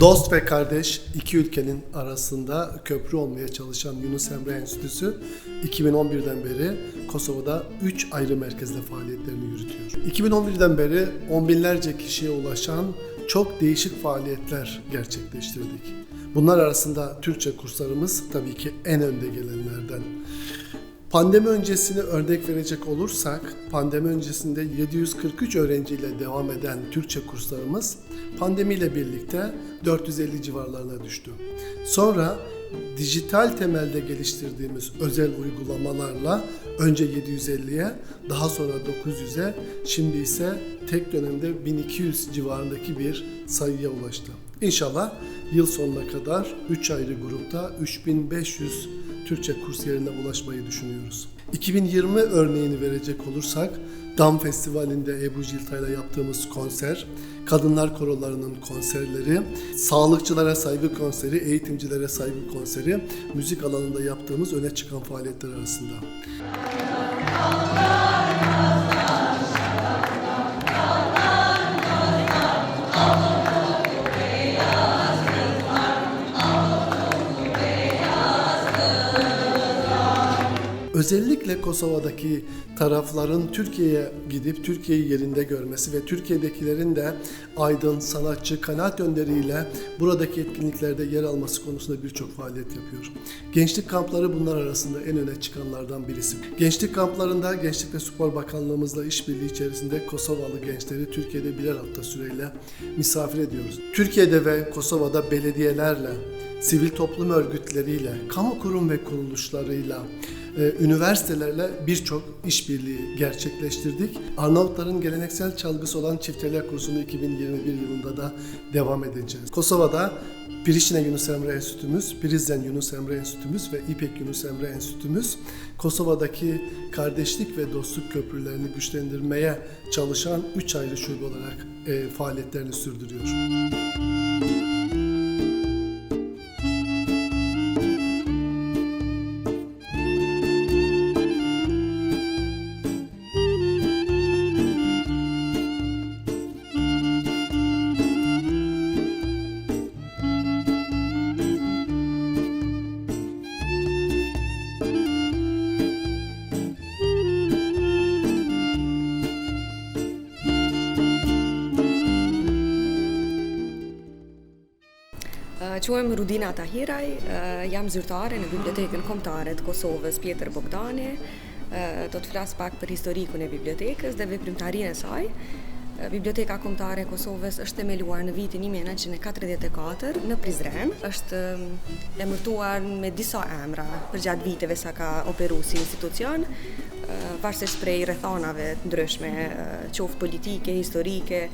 Dost ve kardeş iki ülkenin arasında köprü olmaya çalışan Yunus Emre Enstitüsü 2011'den beri Kosova'da 3 ayrı merkezde faaliyetlerini yürütüyor. 2011'den beri on binlerce kişiye ulaşan çok değişik faaliyetler gerçekleştirdik. Bunlar arasında Türkçe kurslarımız tabii ki en önde gelenlerden. Pandemi öncesini örnek verecek olursak, pandemi öncesinde 743 öğrenciyle devam eden Türkçe kurslarımız pandemiyle birlikte 450 civarlarına düştü. Sonra dijital temelde geliştirdiğimiz özel uygulamalarla önce 750'ye, daha sonra 900'e, şimdi ise tek dönemde 1200 civarındaki bir sayıya ulaştı. İnşallah yıl sonuna kadar 3 ayrı grupta 3500 Türkçe kursiyerine ulaşmayı düşünüyoruz. 2020 örneğini verecek olursak Dam Festivali'nde Ebru Ciltay'la yaptığımız konser, kadınlar korolarının konserleri, sağlıkçılara saygı konseri, eğitimcilere saygı konseri, müzik alanında yaptığımız öne çıkan faaliyetler arasında. Özellikle Kosova'daki tarafların Türkiye'ye gidip Türkiye'yi yerinde görmesi ve Türkiye'dekilerin de aydın, sanatçı, kanaat önderiyle buradaki etkinliklerde yer alması konusunda birçok faaliyet yapıyor. Gençlik kampları bunlar arasında en öne çıkanlardan birisi. Gençlik kamplarında Gençlik ve Spor Bakanlığımızla işbirliği içerisinde Kosovalı gençleri Türkiye'de birer hafta süreyle misafir ediyoruz. Türkiye'de ve Kosova'da belediyelerle, sivil toplum örgütleriyle, kamu kurum ve kuruluşlarıyla, üniversitelerle birçok işbirliği gerçekleştirdik. Arnavutların geleneksel çalgısı olan çifteler kursunu 2021 yılında da devam edeceğiz. Kosova'da Priştine Yunus Emre Enstitümüz, Prizren Yunus Emre Enstitümüz ve İpek Yunus Emre Enstitümüz Kosova'daki kardeşlik ve dostluk köprülerini güçlendirmeye çalışan üç ayrı şube olarak e, faaliyetlerini sürdürüyor. Uh, Quhem Rudina Tahiraj, uh, jam zyrtare në Bibliotekën Kombëtare të Kosovës Pjetër Bogdani. Uh, do të flas pak për historikun e bibliotekës dhe veprimtarinë e saj. Uh, Biblioteka Kombëtare e Kosovës është themeluar në vitin 1944 në Prizren. Është emërtuar me disa emra përgjatë viteve sa ka operuar si institucion, varësisht prej rrethanave të ndryshme, qoftë politike, historike,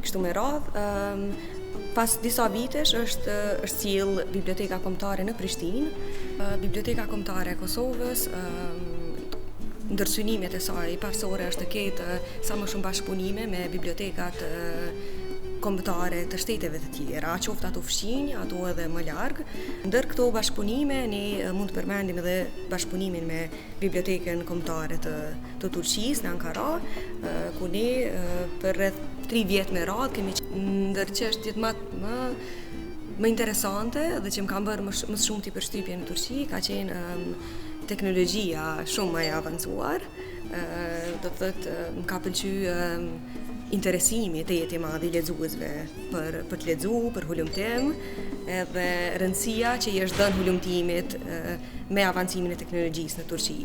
kështu me radhë. Pas disa vitesh është është sill Biblioteka Kombëtare në Prishtinë, Biblioteka Kombëtare e Kosovës, ndërsynimet e saj parsore është të ketë sa më shumë bashkëpunime me bibliotekat kombëtare të shteteve të tjera, qoftë ato fshinj, ato edhe më larg. Ndër këto bashkëpunime ne mund të përmendim edhe bashkëpunimin me Bibliotekën Kombëtare të, të Turqisë në Ankara, ku ne për rreth 3 vjet me radhë kemi ndër çështjet më më më interesante dhe që më kanë bërë më, sh më shumë të përshtypje në Turqi ka qenë um, teknologjia shumë më e avancuar. Uh, do të thotë më ka pëlqyer interesimit të jetimit i lexuesve për për të lexuar, për hulumtim, edhe rëndësia që i është dhënë hulumtimit me avancimin e teknologjisë në Turqi.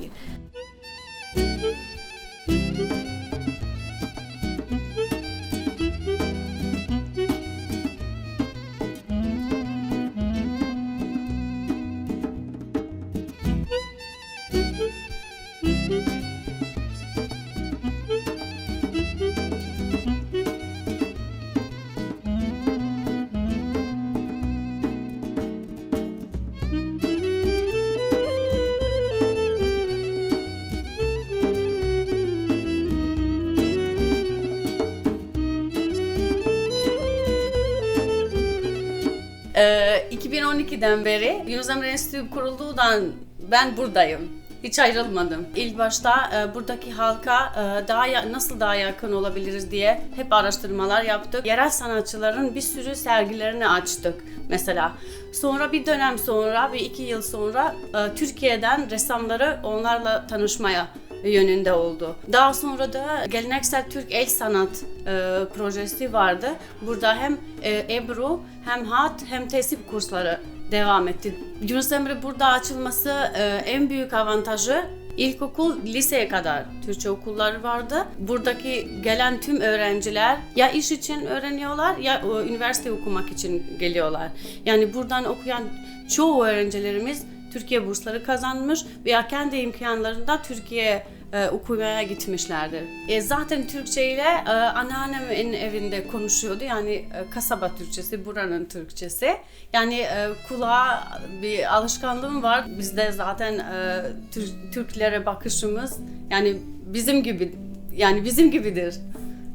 2012'den beri Yunus Emre Enstitüsü kurulduğundan ben buradayım. Hiç ayrılmadım. İlk başta e, buradaki halka e, daha ya- nasıl daha yakın olabiliriz diye hep araştırmalar yaptık. Yerel sanatçıların bir sürü sergilerini açtık mesela. Sonra bir dönem sonra, bir iki yıl sonra e, Türkiye'den ressamları onlarla tanışmaya yönünde oldu. Daha sonra da geleneksel Türk el sanat e, projesi vardı. Burada hem e, Ebru hem hat hem tesip kursları devam etti. Yunus Emre burada açılması e, en büyük avantajı İlkokul, liseye kadar Türkçe okulları vardı. Buradaki gelen tüm öğrenciler ya iş için öğreniyorlar ya e, üniversite okumak için geliyorlar. Yani buradan okuyan çoğu öğrencilerimiz Türkiye bursları kazanmış veya kendi imkanlarında Türkiye'ye e, okumaya gitmişlerdir. E, zaten Türkçe ile e, anneannemin evinde konuşuyordu. Yani e, kasaba Türkçesi, buranın Türkçesi. Yani e, kulağa bir alışkanlığım var. Bizde zaten e, Tür- Türklere bakışımız yani bizim gibi yani bizim gibidir.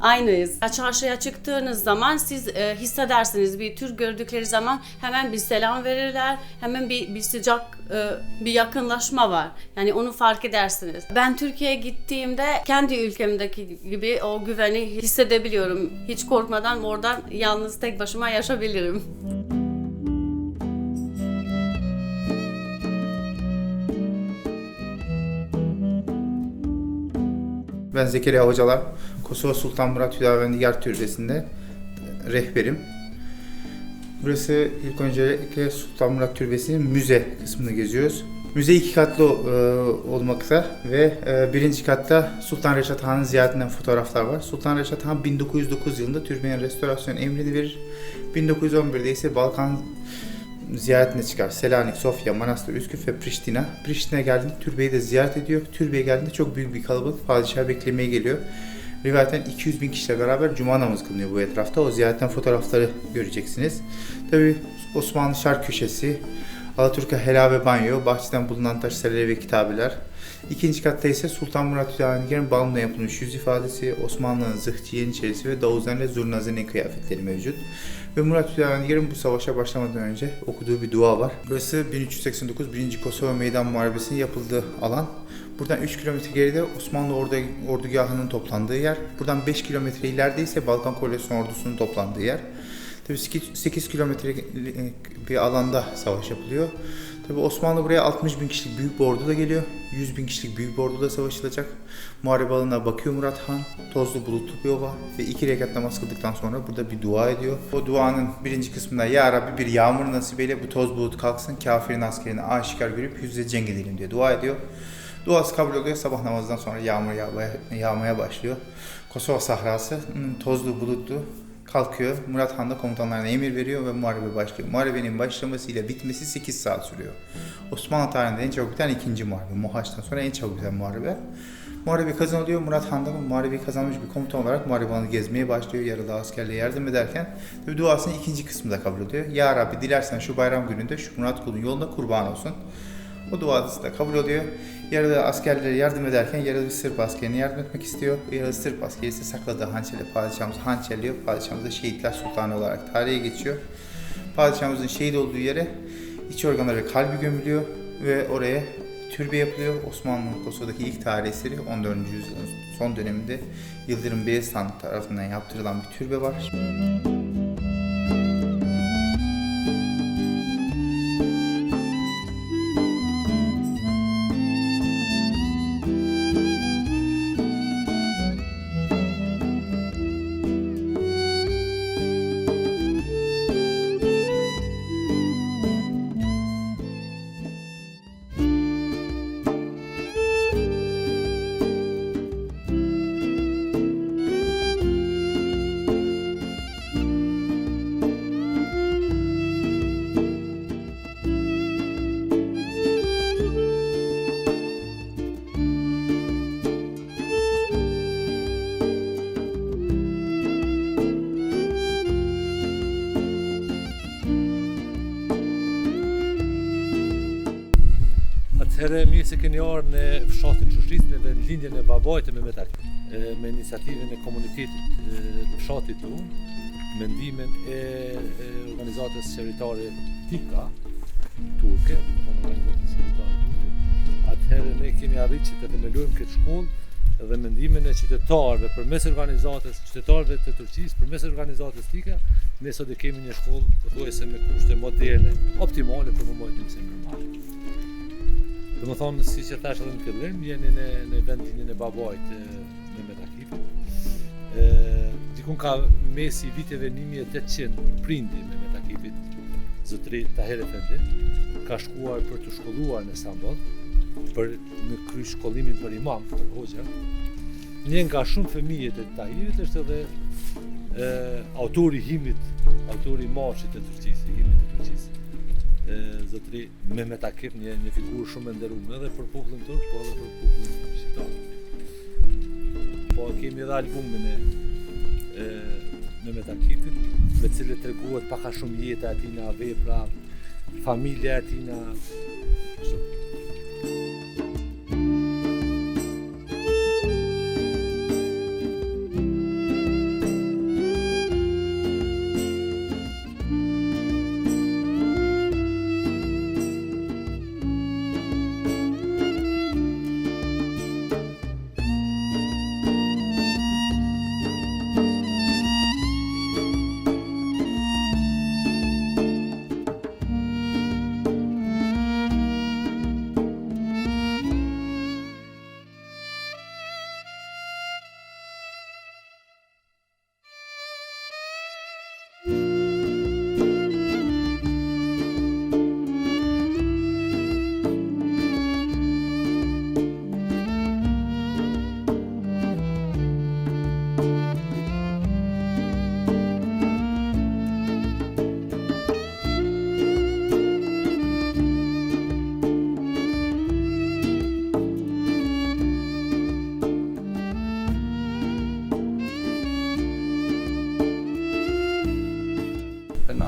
Aynıyız. Çarşıya çıktığınız zaman siz e, hissedersiniz bir Türk gördükleri zaman hemen bir selam verirler. Hemen bir, bir sıcak e, bir yakınlaşma var. Yani onu fark edersiniz. Ben Türkiye'ye gittiğimde kendi ülkemdeki gibi o güveni hissedebiliyorum. Hiç korkmadan oradan yalnız tek başıma yaşabilirim. Ben Zekeriya Hocalar, Kosova Sultan Murat Hüdavendigar Türbesi'nde rehberim. Burası ilk öncelikle Sultan Murat Türbesi'nin müze kısmını geziyoruz. Müze iki katlı e, olmakta ve e, birinci katta Sultan Reşat Han'ın ziyaretinden fotoğraflar var. Sultan Reşat Han 1909 yılında türbenin restorasyon emrini verir. 1911'de ise Balkan ziyaretine çıkar. Selanik, Sofya, Manastır, Üsküp ve Priştina. Priştine geldiğinde türbeyi de ziyaret ediyor. Türbeye geldiğinde çok büyük bir kalabalık padişah beklemeye geliyor. Rivayetten 200 bin kişiyle beraber cuma namazı kılınıyor bu etrafta. O ziyaretten fotoğrafları göreceksiniz. Tabi Osmanlı Şark Köşesi, Alaturka Helal ve Banyo, bahçeden bulunan taş ve kitabeler. İkinci katta ise Sultan Murat Hüdavendigar'ın balonla yapılmış yüz ifadesi, Osmanlı'nın zırhçı yeniçerisi ve Davuzların ve Zurnazı'nın kıyafetleri mevcut. Ve Murat Hüdavendigar'ın bu savaşa başlamadan önce okuduğu bir dua var. Burası 1389 1. Kosova Meydan Muharebesi'nin yapıldığı alan. Buradan 3 kilometre geride Osmanlı ordu, ordugahının toplandığı yer. Buradan 5 kilometre ileride ise Balkan Koalisyon ordusunun toplandığı yer. Tabii 8 kilometre bir alanda savaş yapılıyor. Tabii Osmanlı buraya 60 bin kişilik büyük bir ordu da geliyor. 100 bin kişilik büyük bir ordu da savaşılacak. Muharebe alanına bakıyor Murat Han. Tozlu bulutlu bir ova ve iki rekat namaz kıldıktan sonra burada bir dua ediyor. O duanın birinci kısmında Ya Rabbi bir yağmur nasip eyle bu toz bulut kalksın kafirin askerini aşikar görüp yüzle cenk edelim diye dua ediyor. Duası kabul oluyor. Sabah namazından sonra yağmur yağmaya, yağmaya başlıyor. Kosova sahrası hmm, tozlu bulutlu kalkıyor. Murat Han da komutanlarına emir veriyor ve muharebe başlıyor. Muharebenin başlamasıyla bitmesi 8 saat sürüyor. Osmanlı tarihinde en çabuk biten ikinci muharebe. Muhaç'tan sonra en çabuk biten muharebe. Muharebe kazanılıyor. Murat Han da muharebeyi kazanmış bir komutan olarak muharebe alanı gezmeye başlıyor. Yaralı askerle yardım ederken tabi duasının ikinci kısmı da kabul ediyor. Ya Rabbi dilersen şu bayram gününde şu Murat kulun yolunda kurban olsun. O duası da kabul oluyor. Yaralı askerlere yardım ederken yaralı bir Sırp askerine yardım etmek istiyor. Yaralı Sırp askeri ise sakladığı hançerle padişahımız hançerliyor. Padişahımız da şehitler sultanı olarak tarihe geçiyor. Padişahımızın şehit olduğu yere iç organları kalbi gömülüyor ve oraya türbe yapılıyor. Osmanlı'nın Kosova'daki ilk tarih eseri 14. yüzyılın son döneminde Yıldırım Beyazıthan tarafından yaptırılan bir türbe var. Atëherë mirë se keni ardhur në fshatin Çushit në vendlindjen e babait me Metak e, me iniciativën e komunitetit e, të fshatit tonë, mendimin e, e organizatës qeveritare TIKA turke, do të thonë qeveritare turke. Atëherë ne kemi arritur që të themelojmë këtë shkollë dhe mendimin e qytetarëve përmes organizatës qytetarëve të Turqisë përmes organizatës TIKA ne sot e kemi një shkollë pothuajse me kushte moderne, optimale për momentin se normal. Dhe më thonë, si që thash edhe në fillim, jeni në, në vendinin e babajt e, në Metakipit. E, dikun ka mesi viteve 1800 prindi me Metakipit, zëtëri Taher Efendi, ka shkuar për të shkolluar në Istanbul, për në kry shkollimin për imam, për hoxha. Një nga shumë fëmijët e Tahirit është edhe e, autori himnit, autori marshit të Turqisë, himnit të Turqisë e, zotëri Mehmet Akif një, një figurë shumë e nderuar edhe për popullin turk, po edhe për popullin shqiptar. Po kemi edhe albumin e, e Mehmet Akifit, me cilë treguohet paka shumë jeta e tina, vepra, familja e tina. Kështu.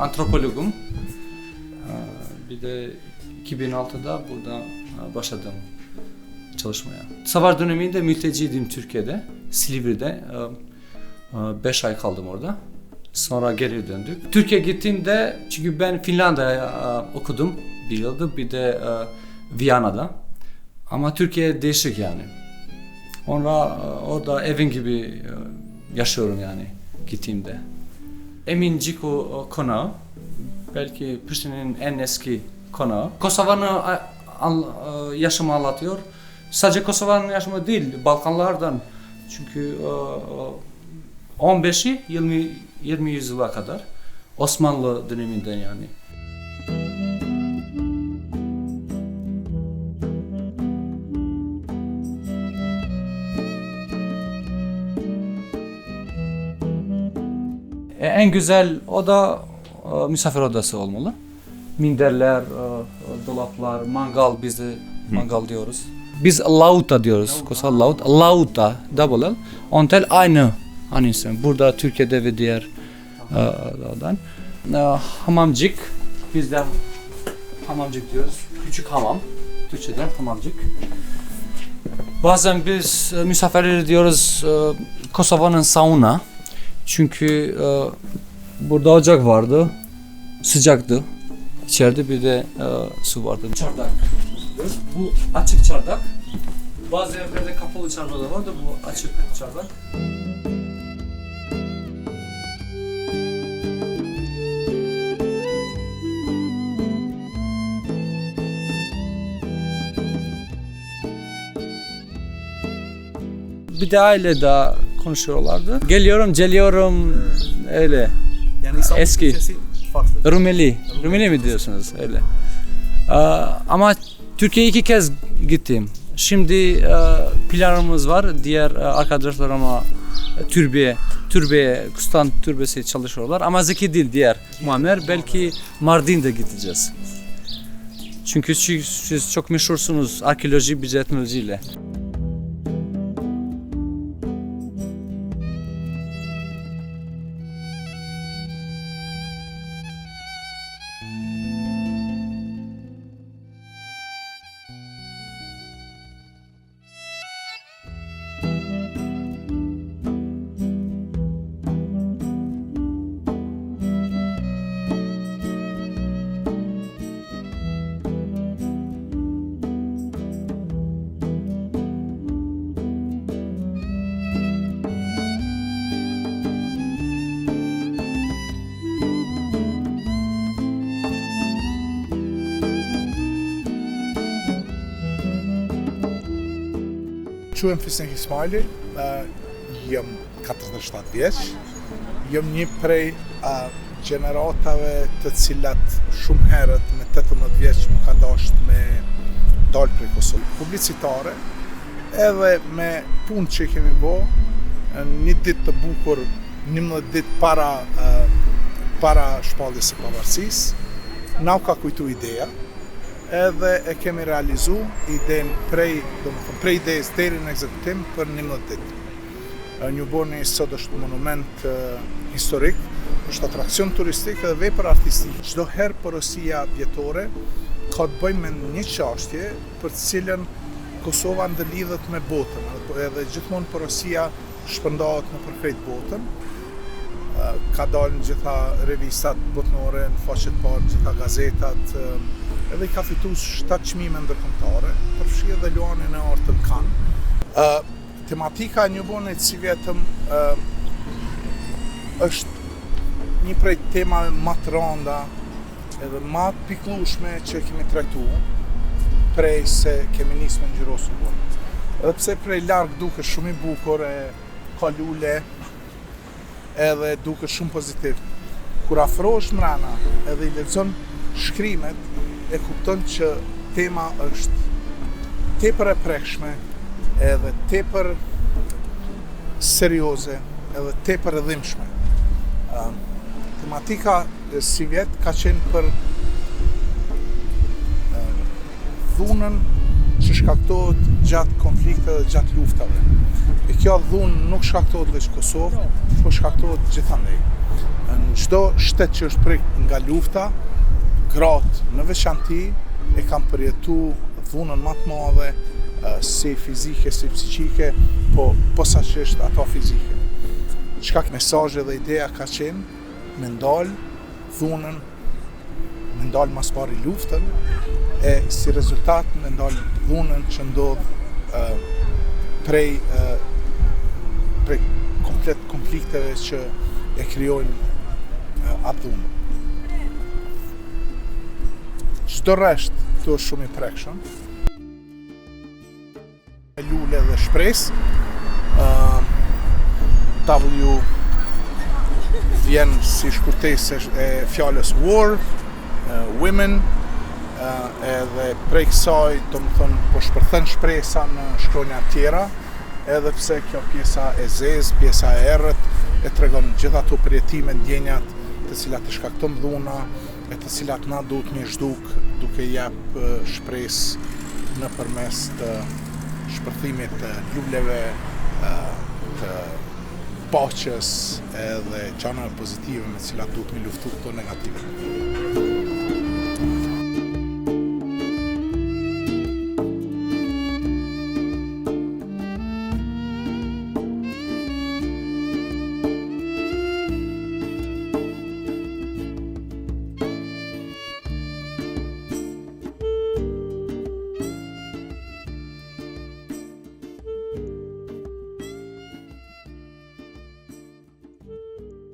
Antropologum. Ee, Bir de 2006'da burada e, başladım çalışmaya. Savaş döneminde mülteciydim Türkiye'de, Silivri'de. 5 ay kaldım orada. Sonra geri döndük. Türkiye gittiğimde çünkü ben Finlandiya'ya e, okudum bir yılda bir de e, Viyana'da. Ama Türkiye değişik yani. Sonra e, orada evin gibi e, yaşıyorum yani gittiğimde. Emin Ciku konağı. Belki Priştine'nin en eski konağı. An- e, yaşamı anlatıyor. Sadece Kosova'nın yaşamı değil, Balkanlardan. Çünkü e, e, 15'i 20 20 yüzyıla kadar Osmanlı döneminden yani. En güzel oda e, misafir odası olmalı. Minderler, e, e, dolaplar, mangal biz de mangal diyoruz. Biz lauta diyoruz. Kosal laut. Lauta double L. Ontel aynı hani isim. Burada Türkiye'de ve diğer e, adadan. E, hamamcık. Biz de hamamcık diyoruz. Küçük hamam. Türkçeden hamamcık. Bazen biz e, misafirleri diyoruz e, Kosova'nın sauna. Çünkü e, burada ocak vardı. Sıcaktı. İçeride bir de e, su vardı. Çardak. Bu açık çardak. Bazı evlerde kapalı çardak da var da bu açık çardak. Bir de aile daha konuşuyorlardı. Geliyorum, geliyorum öyle. Yani İstanbul Eski. Farklı. Rumeli. Rumeli mi diyorsunuz öyle? Ama Türkiye'ye iki kez gittim. Şimdi planımız var. Diğer e, arkadaşlar ama e, türbeye, türbeye, Kustan türbesi çalışıyorlar. Ama Zeki değil diğer Muammer. Belki Mardin'de gideceğiz. Çünkü siz, çok meşhursunuz arkeoloji, bizetmeciyle. Quhem Fisnik Ismaili, uh, jam 47 vjeç, jam një prej uh, gjeneratave të cilat shumë herët me 18 vjeç më ka dasht me dalë prej Kosovë. Publicitare, edhe me punë që kemi bo, një ditë të bukur, 11 ditë para, uh, para shpalljes së pavarësisë, na u ka kujtu ideja, edhe e kemi realizu idenë prej, do më thëmë, prej idejës deri në ekzekutim për 11 ditë. Një boni sot është monument historik, është atrakcion turistik dhe vepër artistik. Çdo herë porosia vjetore ka të bëjë një çështje për të cilën Kosova ndëlidhet me botën, edhe- edhe gjithmonë porosia shpërndahet në përkrejt botën. Ka dalë në gjitha revistat botnore, në faqet parë, gjitha gazetat, edhe i ka fitu 7 çmime ndërkombëtare, përfshi edhe luanin e artën kanë. Ë tematika një bonit si vetëm ë është një prej temave më të rënda edhe më të piklueshme që kemi trajtuar prej se kemi nisë me ngjyrosu bonë. Edhe pse prej larg duket shumë i bukur e ka lule edhe duket shumë pozitiv. Kur afrohesh mrena edhe i lexon shkrimet e kupton që tema është tepër e prekshme edhe tepër serioze edhe tepër e dhimbshme. Ëm, tematika e si vjet ka qenë për dhunën që shkaktohet gjatë konflikteve dhe gjatë luftave. E kjo dhunë nuk shkaktohet veç Kosovë, po shkaktohet gjithandej. Në çdo shtet që është prek nga lufta, gratë në veçanti e kam përjetu dhunën më të madhe eh, si fizike, si psiqike, po posaçërisht ato fizike. Çka mesazhe dhe ideja ka qenë me ndal dhunën, me ndal mas pari luftën, e si rezultat me ndal dhunën që ndodh eh, prej eh, prej komplet konflikteve që e krijojnë atë dhunë. Çdo rresht këtu është shumë i prekshëm. Lule dhe shpresë. ë W vjen si shkurtesë e fjalës war, women, edhe prej kësaj, do më thënë, po shpërthen shpresa në shkronja tjera, edhe pse kjo pjesa e zez, pjesa e errët, e tregon gjitha ato përjetime, ndjenjat të cilat e shkakton dhuna, e të cilat na duhet një zhduk duke jap ë, shpresë në përmes të shpërthimit të luleve, ë, të paqes edhe qanave pozitive me cilat duhet me luftu këto negative.